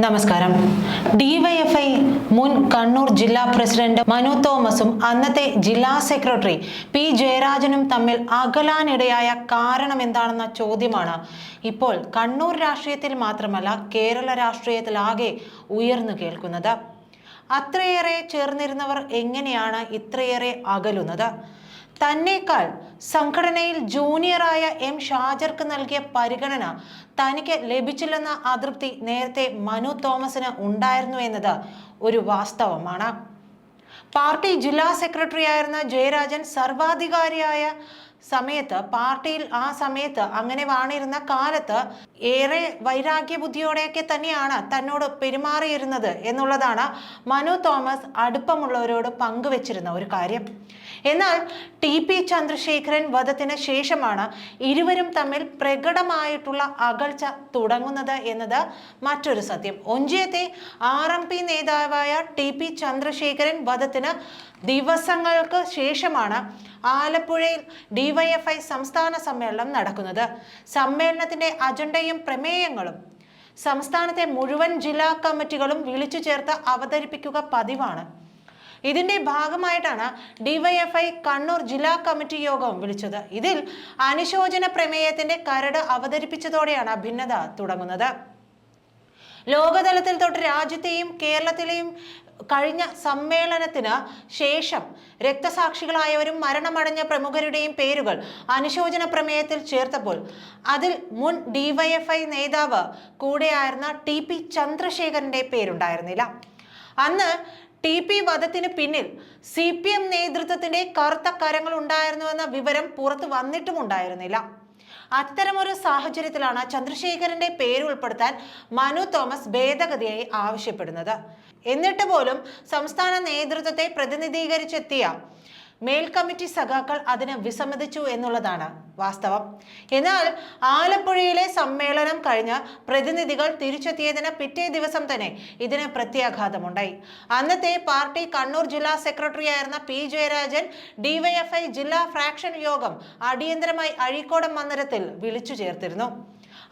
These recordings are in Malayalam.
നമസ്കാരം. ഡിവൈഎഫ്ഐ മുൻ കണ്ണൂർ ജില്ലാ പ്രസിഡന്റ് മനു തോമസും അന്നത്തെ ജില്ലാ സെക്രട്ടറി പി ജയരാജനും തമ്മിൽ അകലാനിടയായ കാരണം എന്താണെന്ന ചോദ്യമാണ്. ഇപ്പോൾ കണ്ണൂർ രാഷ്ട്രീയത്തിൽ മാത്രമല്ല കേരള രാഷ്ട്രീയത്തിലാകെ ഉയർന്നു കേൾക്കുന്നത്. അത്രയേറെ ചേർന്നിരുന്നവർ എങ്ങനെയാണ് ഇത്രയേറെ അകലുന്നത്? തന്നേക്കാൾ സംഘടനയിൽ ജൂനിയറായ എം ഷാജർക്ക് നൽകിയ പരിഗണന തനിക്ക് ലഭിച്ചില്ലെന്ന അതൃപ്തി നേരത്തെ മനു തോമസിന് ഉണ്ടായിരുന്നു എന്നത് ഒരു വാസ്തവമാണ്. പാർട്ടി ജില്ലാ സെക്രട്ടറി ആയിരുന്ന ജയരാജൻ സർവാധികാരിയായ സമയത്ത് പാർട്ടിയിൽ ആ സമയത്ത് അങ്ങനെ വാണിരുന്ന കാലത്ത് ഏറെ വൈരാഗ്യ ബുദ്ധിയോടെയൊക്കെ തന്നെയാണ് തന്നോട് പെരുമാറിയിരുന്നത് എന്നുള്ളതാണ് മനു തോമസ് അടുപ്പമുള്ളവരോട് പങ്കുവച്ചിരുന്ന ഒരു കാര്യം. എന്നാൽ ടി പി ചന്ദ്രശേഖരൻ വധത്തിന് ശേഷമാണ് ഇരുവരും തമ്മിൽ പ്രകടമായിട്ടുള്ള അകൽച്ച തുടങ്ങുന്നത് എന്നത് മറ്റൊരു സത്യം. ഒഞ്ചിയത്തെ ആർ എം പി നേതാവായ ടി പി ചന്ദ്രശേഖരൻ വധത്തിന് ദിവസങ്ങൾക്ക് ശേഷമാണ് ആലപ്പുഴയിൽ ഡിവൈഎഫ്ഐ സംസ്ഥാന സമ്മേളനം നടക്കുന്നത്. സമ്മേളനത്തിന്റെ അജണ്ടയും പ്രമേയങ്ങളും സംസ്ഥാനത്തെ മുഴുവൻ ജില്ലാ കമ്മിറ്റികളും വിളിച്ചു ചേർത്ത് അവതരിപ്പിക്കുക പതിവാണ്. ഇതിന്റെ ഭാഗമായിട്ടാണ് ഡിവൈഎഫ്ഐ കണ്ണൂർ ജില്ലാ കമ്മിറ്റി യോഗം വിളിച്ചത്. ഇതിൽ അനുശോചന പ്രമേയത്തിന്റെ കരട് അവതരിപ്പിച്ചതോടെയാണ് ഭിന്നത തുടങ്ങുന്നത്. ലോകതലത്തിൽ തൊട്ട് രാജ്യത്തെയും കേരളത്തിലെയും കഴിഞ്ഞ സമ്മേളനത്തിന് ശേഷം രക്തസാക്ഷികളായവരും മരണമടഞ്ഞ പ്രമുഖരുടെയും പേരുകൾ അനുശോചന പ്രമേയത്തിൽ ചേർത്തപ്പോൾ അതിൽ മുൻ ഡിവൈഎഫ്ഐ നേതാവ് കൂടെയായിരുന്ന ടി പി ചന്ദ്രശേഖരന്റെ പേരുണ്ടായിരുന്നില്ല. അന്ന് ടി പി വധത്തിന് പിന്നിൽ സി പി എം നേതൃത്വത്തിന്റെ കറുത്ത കരങ്ങൾ ഉണ്ടായിരുന്നുവെന്ന വിവരം പുറത്തു വന്നിട്ടും ഉണ്ടായിരുന്നില്ല. അത്തരമൊരു സാഹചര്യത്തിലാണ് ചന്ദ്രശേഖരന്റെ പേര് ഉൾപ്പെടുത്താൻ മനു തോമസ് ഭേദഗതിയായി ആവശ്യപ്പെടുന്നത്. എന്നിട്ട് പോലും സംസ്ഥാന നേതൃത്വത്തെ പ്രതിനിധീകരിച്ചെത്തിയ മേൽ കമ്മിറ്റി സഖാക്കൾ അതിന് വിസമ്മതിച്ചു എന്നുള്ളതാണ് വാസ്തവം. എന്നാൽ ആലപ്പുഴയിലെ സമ്മേളനം കഴിഞ്ഞ് പ്രതിനിധികൾ തിരിച്ചെത്തിയതിന് പിറ്റേ ദിവസം തന്നെ ഇതിന് പ്രത്യാഘാതമുണ്ടായി. അന്നത്തെ പാർട്ടി കണ്ണൂർ ജില്ലാ സെക്രട്ടറി ആയിരുന്ന പി ജയരാജൻ ഡിവൈഎഫ്ഐ ജില്ലാ ഫ്രാക്ഷൻ യോഗം അടിയന്തരമായി അഴീക്കോടം മന്ദിരത്തിൽ വിളിച്ചു ചേർത്തിരുന്നു.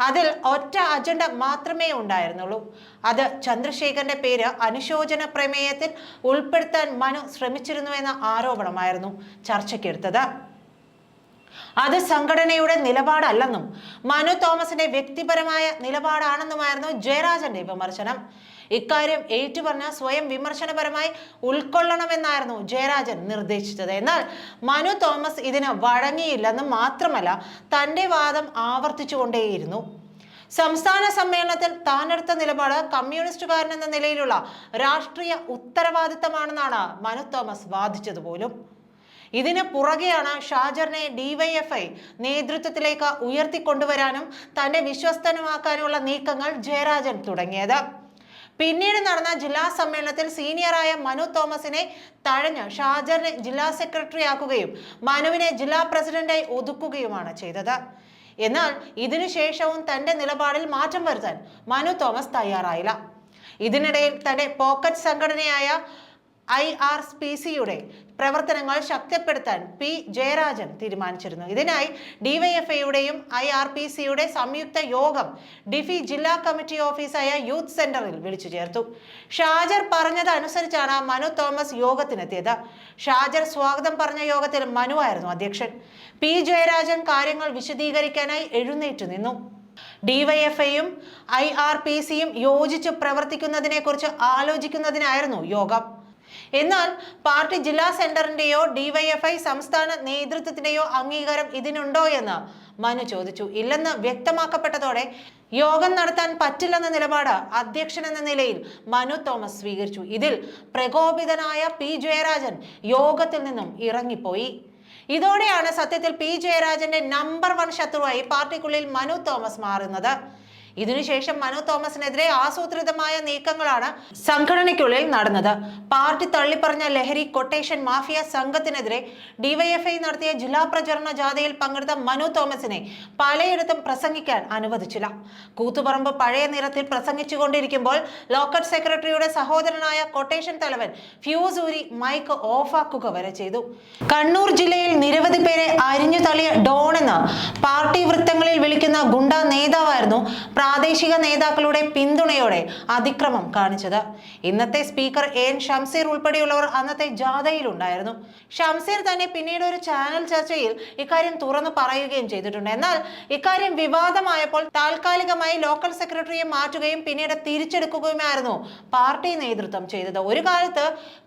അതിൽ ഒറ്റ അജണ്ട മാത്രമേ ഉണ്ടായിരുന്നുള്ളൂ. അത് ചന്ദ്രശേഖരന്റെ പേര് അനുശോചന പ്രമേയത്തിൽ ഉൾപ്പെടുത്താൻ മനു ശ്രമിച്ചിരുന്നു എന്ന ആരോപണമായിരുന്നു ചർച്ചയ്ക്കെടുത്തത്. അത് സംഘടനയുടെ നിലപാടല്ലെന്നും മനു തോമസിന്റെ വ്യക്തിപരമായ നിലപാടാണെന്നുമായിരുന്നു ജയരാജന്റെ വിമർശനം. ഇക്കാര്യം ഏറ്റുപറഞ്ഞ സ്വയം വിമർശനപരമായി ഉൾക്കൊള്ളണമെന്നായിരുന്നു ജയരാജൻ നിർദ്ദേശിച്ചത്. എന്നാൽ മനു തോമസ് ഇതിന് വഴങ്ങിയില്ലെന്നും മാത്രമല്ല തന്റെ വാദം ആവർത്തിച്ചുകൊണ്ടേയിരുന്നു. സംസ്ഥാന സമ്മേളനത്തിൽ താനെടുത്ത നിലപാട് കമ്മ്യൂണിസ്റ്റുകാരൻ എന്ന നിലയിലുള്ള രാഷ്ട്രീയ ഉത്തരവാദിത്തമാണെന്നാണ് മനു തോമസ് വാദിച്ചത് പോലും ഇതിന് പുറകെയാണ് ഷാജറിനെ ഡിവൈഎഫ്ഐ നേതൃത്വത്തിലേക്ക് ഉയർത്തിക്കൊണ്ടുവരാനും തന്റെ വിശ്വസ്തനുമാക്കാനുമുള്ള നീക്കങ്ങൾ ജയരാജൻ തുടങ്ങിയത്. പിന്നീട് നടന്ന ജില്ലാ സമ്മേളനത്തിൽ സീനിയറായ മനു തോമസിനെ തഴഞ്ഞ് ഷാജറിനെ ജില്ലാ സെക്രട്ടറി ആക്കുകയും മനുവിനെ ജില്ലാ പ്രസിഡന്റായി ഒതുക്കുകയുമാണ് ചെയ്തത്. എന്നാൽ ഇതിനുശേഷവും തന്റെ നിലപാടിൽ മാറ്റം വരുത്താൻ മനു തോമസ് തയ്യാറായില്ല. ഇതിനിടയിൽ തന്റെ പോക്കറ്റ് സംഘടനയായ ഐ ആർ പി സിയുടെ പ്രവർത്തനങ്ങൾ ശക്തിപ്പെടുത്താൻ പി ജയരാജൻ തീരുമാനിച്ചിരുന്നു. ഇതിനായി ഡിവൈഎഫ്ഐയുടെയും ഐ ആർ പി സിയുടെ സംയുക്ത യോഗം ഡിഫി ജില്ലാ കമ്മിറ്റി ഓഫീസായ യൂത്ത് സെന്ററിൽ വിളിച്ചു ചേർത്തു. ഷാജർ പറഞ്ഞതനുസരിച്ചാണ് മനു തോമസ് യോഗത്തിനെത്തിയത്. ഷാജർ സ്വാഗതം പറഞ്ഞ യോഗത്തിൽ മനു ആയിരുന്നു അധ്യക്ഷൻ. പി ജയരാജൻ കാര്യങ്ങൾ വിശദീകരിക്കാനായി എഴുന്നേറ്റു നിന്നു. ഡിവൈഎഫ്ഐയും ഐ ആർ പി സിയും യോജിച്ച് പ്രവർത്തിക്കുന്നതിനെക്കുറിച്ച് ആലോചിക്കുന്നതിനായിരുന്നു യോഗം. എന്നാൽ പാർട്ടി ജില്ലാ സെന്ററിന്റെയോ ഡിവൈഎഫ്ഐ സംസ്ഥാന നേതൃത്വത്തിന്റെയോ അംഗീകാരം ഇതിനുണ്ടോ എന്ന് മനു ചോദിച്ചു. ഇല്ലെന്ന് വ്യക്തമാക്കപ്പെട്ടതോടെ യോഗം നടത്താൻ പറ്റില്ലെന്ന നിലപാട് അധ്യക്ഷൻ എന്ന നിലയിൽ മനു തോമസ് സ്വീകരിച്ചു. ഇതിൽ പ്രകോപിതനായ പി ജയരാജൻ യോഗത്തിൽ നിന്നും ഇറങ്ങിപ്പോയി. ഇതോടെയാണ് സത്യത്തിൽ പി ജയരാജന്റെ നമ്പർ വൺ ശത്രുവായി പാർട്ടിക്കുള്ളിൽ മനു തോമസ് മാറുന്നത്. ഇതിനുശേഷം മനോ തോമസിനെതിരെ ആസൂത്രിതമായ നീക്കങ്ങളാണ് സംഘടനയ്ക്കുള്ളിൽ നടന്നത്. പാർട്ടി തള്ളിപ്പറഞ്ഞ ലഹരി കൊട്ടേഷൻ മാഫിയ സംഘത്തിനെതിരെ ഡിവൈഎഫ്ഐ നടത്തിയ ജില്ലാ പ്രചരണ ജാഥയിൽ പങ്കെടുത്ത മനു തോമസിനെ പലയിടത്തും പ്രസംഗിക്കാൻ അനുവദിച്ചില്ല. കൂത്തുപറമ്പ് പഴയ നിറത്തിൽ പ്രസംഗിച്ചുകൊണ്ടിരിക്കുമ്പോൾ ലോക്കൽ സെക്രട്ടറിയുടെ സഹോദരനായ കൊട്ടേഷൻ തലവൻ ഫ്യൂസ് ഊരി മൈക്ക് ഓഫാക്കുക വരെ ചെയ്തു. കണ്ണൂർ ജില്ലയിൽ നിരവധി പേരെ അരിഞ്ഞു തള്ളിയ ഡോൺ എന്ന് പാർട്ടി വൃത്തങ്ങളിൽ വിളിക്കുന്ന ഗുണ്ട നേതാവായിരുന്നു പ്രാദേശിക നേതാക്കളുടെ പിന്തുണയോടെ അതിക്രമം കാണിച്ചത്. ഇന്നത്തെ സ്പീക്കർ എൻ ഷംസീർ ഉൾപ്പെടെയുള്ളവർ അന്നത്തെ ജാഥയിലുണ്ടായിരുന്നു. ഷംസീർ തന്നെ പിന്നീട് ഒരു ചാനൽ ചർച്ചയിൽ ഇക്കാര്യം തുറന്നു പറയുകയും ചെയ്തിട്ടുണ്ട്. എന്നാൽ ഇക്കാര്യം വിവാദമായപ്പോൾ താൽക്കാലികമായി ലോക്കൽ സെക്രട്ടറിയെ മാറ്റുകയും പിന്നീട് തിരിച്ചെടുക്കുകയുമായിരുന്നു പാർട്ടി നേതൃത്വം ചെയ്തത്. ഒരു കാലത്ത്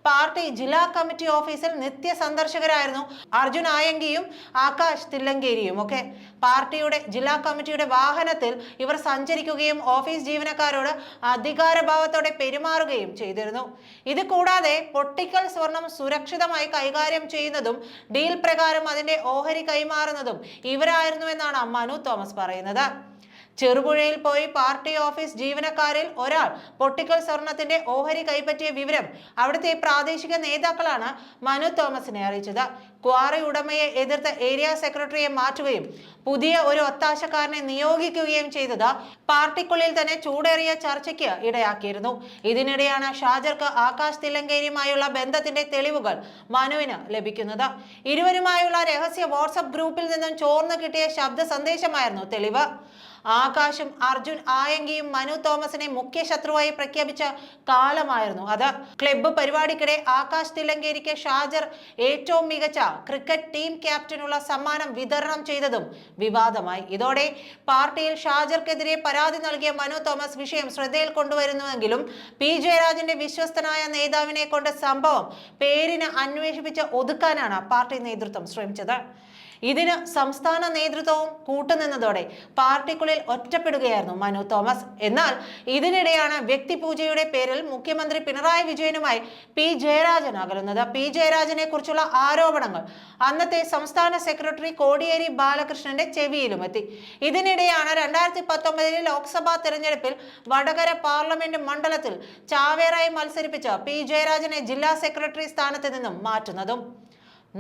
പാർട്ടി ജില്ലാ കമ്മിറ്റി ഓഫീസിൽ നിത്യ സന്ദർശകരായിരുന്നു അർജുൻ ആയങ്കിയും ആകാശ് തില്ലങ്കേരിയും ഒക്കെ. പാർട്ടിയുടെ ജില്ലാ കമ്മിറ്റിയുടെ വാഹനത്തിൽ ഇവർ സഞ്ചരിക്കുകയും ഓഫീസ് ജീവനക്കാരോട് അധികാരഭാവത്തോടെ പെരുമാറുകയും ചെയ്തിരുന്നു. ഇത് കൂടാതെ പൊട്ടിക്കൽ സ്വർണം സുരക്ഷിതമായി കൈകാര്യം ചെയ്യുന്നതും ഡീൽ പ്രകാരം അതിന്റെ ഓഹരി കൈമാറുന്നതും ഇവരായിരുന്നുവെന്നാണ് അമ്മാനു തോമസ് പറയുന്നത്. ചെറുപുഴയിൽ പോയി പാർട്ടി ഓഫീസ് ജീവനക്കാരിൽ ഒരാൾ പൊട്ടിക്കൽ സ്വർണത്തിന്റെ ഓഹരി കൈപ്പറ്റിയ വിവരം അവിടുത്തെ പ്രാദേശിക നേതാക്കളാണ് മനു തോമസിനെ അറിയിച്ചത്. ക്വാറി ഉടമയെ എതിർത്ത ഏരിയ സെക്രട്ടറിയെ മാറ്റുകയും പുതിയ ഒരു ഒത്താശക്കാരനെ നിയോഗിക്കുകയും ചെയ്തത് പാർട്ടിക്കുള്ളിൽ തന്നെ ചൂടേറിയ ചർച്ചയ്ക്ക് ഇടയാക്കിയിരുന്നു. ഇതിനിടെയാണ് ഷാജർക്ക് ആകാശ് തില്ലങ്കേരിയുമായുള്ള ബന്ധത്തിന്റെ തെളിവുകൾ മനുവിന് ലഭിക്കുന്നത്. ഇരുവരുമായുള്ള രഹസ്യ വാട്സപ്പ് ഗ്രൂപ്പിൽ നിന്നും ചോർന്നു കിട്ടിയ ശബ്ദ സന്ദേശമായിരുന്നു തെളിവ്. ആകാശും അർജുൻ ആയങ്കിയും മനു തോമസിനെ മുഖ്യ ശത്രുവായി പ്രഖ്യാപിച്ച കാലമായിരുന്നു അത്. ക്ലബ്ബ് പരിപാടിക്കിടെ ആകാശ് തില്ലങ്കേരിക്ക് ഷാജർ ഏറ്റവും മികച്ച ക്രിക്കറ്റ് ടീം ക്യാപ്റ്റനുള്ള സമ്മാനം വിതരണം ചെയ്തതും വിവാദമായി. ഇതോടെ പാർട്ടിയിൽ ഷാജർക്കെതിരെ പരാതി നൽകിയ മനു തോമസ് വിഷയം ശ്രദ്ധയിൽ കൊണ്ടുവരുന്നുവെങ്കിലും പി. ജയരാജന്റെ വിശ്വസ്തനായ നേതാവിനെ കൊണ്ട് സംഭവം പേരിന് അന്വേഷിപ്പിച്ച് ഒതുക്കാനാണ് പാർട്ടി നേതൃത്വം ശ്രമിച്ചത്. ഇതിന് സംസ്ഥാന നേതൃത്വവും കൂട്ടുനിന്നതോടെ പാർട്ടിക്കുള്ളിൽ ഒറ്റപ്പെടുകയായിരുന്നു മനു തോമസ്. എന്നാൽ ഇതിനിടെയാണ് വ്യക്തിപൂജയുടെ പേരിൽ മുഖ്യമന്ത്രി പിണറായി വിജയനുമായി പി ജയരാജൻ അകലുന്നത്. പി ജയരാജനെ കുറിച്ചുള്ള ആരോപണങ്ങൾ അന്നത്തെ സംസ്ഥാന സെക്രട്ടറി കോടിയേരി ബാലകൃഷ്ണന്റെ ചെവിയിലുമെത്തി. ഇതിനിടെയാണ് രണ്ടായിരത്തി പത്തൊമ്പതിലെ ലോക്സഭാ തെരഞ്ഞെടുപ്പിൽ വടകര പാർലമെന്റ് മണ്ഡലത്തിൽ ചാവേറായി മത്സരിപ്പിച്ച പി ജയരാജനെ ജില്ലാ സെക്രട്ടറി സ്ഥാനത്ത് നിന്നും മാറ്റുന്നതും.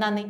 നന്ദി.